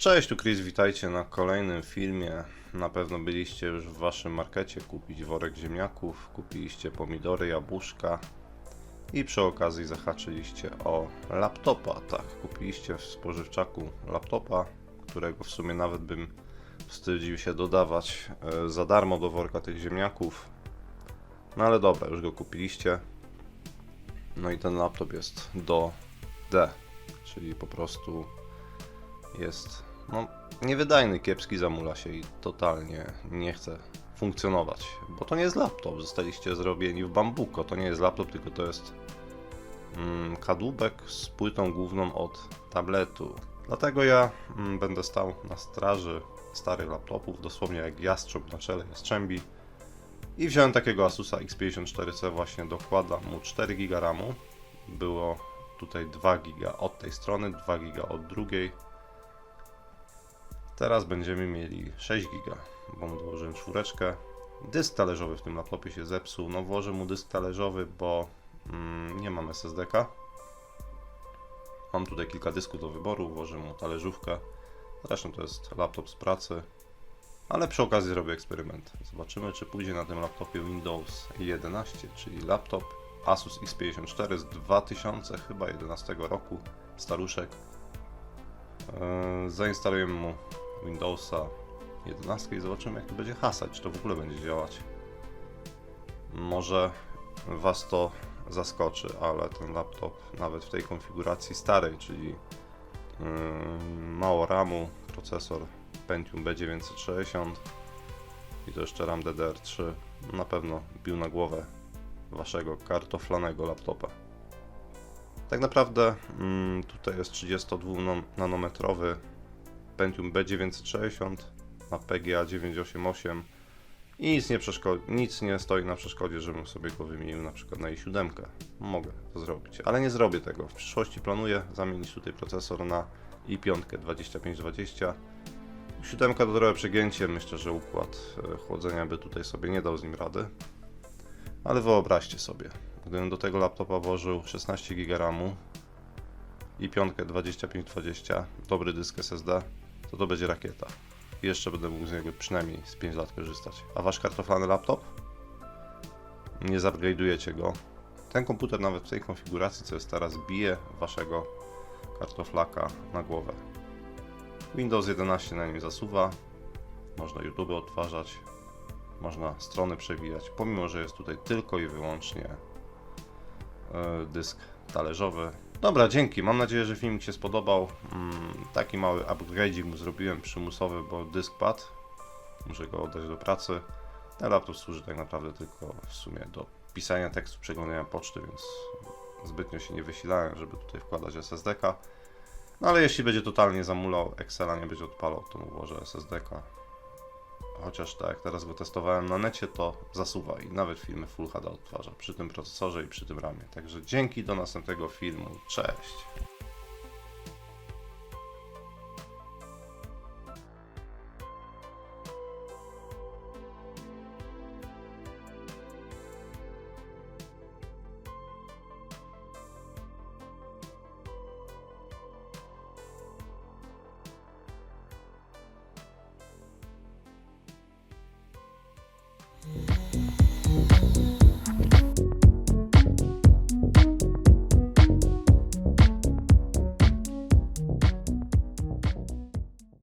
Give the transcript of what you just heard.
Cześć, tu Chris, witajcie na kolejnym filmie. Na pewno byliście już w waszym markecie kupić worek ziemniaków, kupiliście pomidory, jabłuszka i przy okazji zahaczyliście o laptopa. Tak, kupiliście w spożywczaku laptopa, którego w sumie nawet bym wstydził się dodawać e, za darmo do worka tych ziemniaków. No ale dobra, już go kupiliście. No i ten laptop jest do D, czyli po prostu jest no, niewydajny, kiepski, zamula się i totalnie nie chce funkcjonować. Bo to nie jest laptop, zostaliście zrobieni w bambuko. To nie jest laptop, tylko to jest mm, kadłubek z płytą główną od tabletu. Dlatego ja mm, będę stał na straży starych laptopów, dosłownie jak jastrząb na czele jastrzębi. I wziąłem takiego Asusa X54C, właśnie dokładam mu 4 GB RAMu. Było tutaj 2 GB od tej strony, 2 GB od drugiej. Teraz będziemy mieli 6 GB, bo mu dołożyłem czwóreczkę. Dysk talerzowy w tym laptopie się zepsuł. No włożę mu dysk talerzowy, bo mm, nie mam SSD-ka. Mam tutaj kilka dysków do wyboru, włożę mu talerzówkę. Zresztą to jest laptop z pracy. Ale przy okazji zrobię eksperyment. Zobaczymy, czy pójdzie na tym laptopie Windows 11, czyli laptop Asus X54 z 2000 chyba 11 roku, staruszek. Eee, Zainstalujemy mu Windowsa 11 i zobaczymy jak to będzie hasać, czy to w ogóle będzie działać. Może Was to zaskoczy, ale ten laptop nawet w tej konfiguracji starej, czyli yy, mało RAMu, procesor Pentium B960 i to jeszcze RAM DDR3 na pewno bił na głowę Waszego kartoflanego laptopa. Tak naprawdę mm, tutaj jest 32-nanometrowy Pentium B960 na PGA 988 i nic nie, przeszko- nic nie stoi na przeszkodzie, żebym sobie go wymienił na przykład na i7. Mogę to zrobić, ale nie zrobię tego. W przyszłości planuję zamienić tutaj procesor na i5 2520. 7 to trochę przegięcie, myślę, że układ e, chłodzenia by tutaj sobie nie dał z nim rady. Ale wyobraźcie sobie, gdybym do tego laptopa włożył 16 GB RAMu i piątkę 2520, dobry dysk SSD, to to będzie rakieta. I jeszcze będę mógł z niego przynajmniej z 5 lat korzystać. A wasz kartoflany laptop? Nie zupgrade'ujecie go. Ten komputer nawet w tej konfiguracji, co jest teraz, bije waszego kartoflaka na głowę. Windows 11 na nim zasuwa, można YouTube odtwarzać, można strony przewijać, pomimo że jest tutaj tylko i wyłącznie e, dysk talerzowy. Dobra, dzięki. Mam nadzieję, że filmik się spodobał. Mm, Taki mały upgrade mu zrobiłem przymusowy, bo dysk padł. Muszę go oddać do pracy. Ten laptop służy tak naprawdę tylko w sumie do pisania tekstu, przeglądania poczty, więc zbytnio się nie wysilałem, żeby tutaj wkładać SSD-ka. No ale jeśli będzie totalnie zamulał, Excela nie będzie odpalał, to mu włożę SSD-ka. Chociaż tak, jak teraz go testowałem na necie, to zasuwa i nawet filmy Full HD odtwarza przy tym procesorze i przy tym ramie. Także dzięki, do następnego filmu. Cześć! Mm-hmm.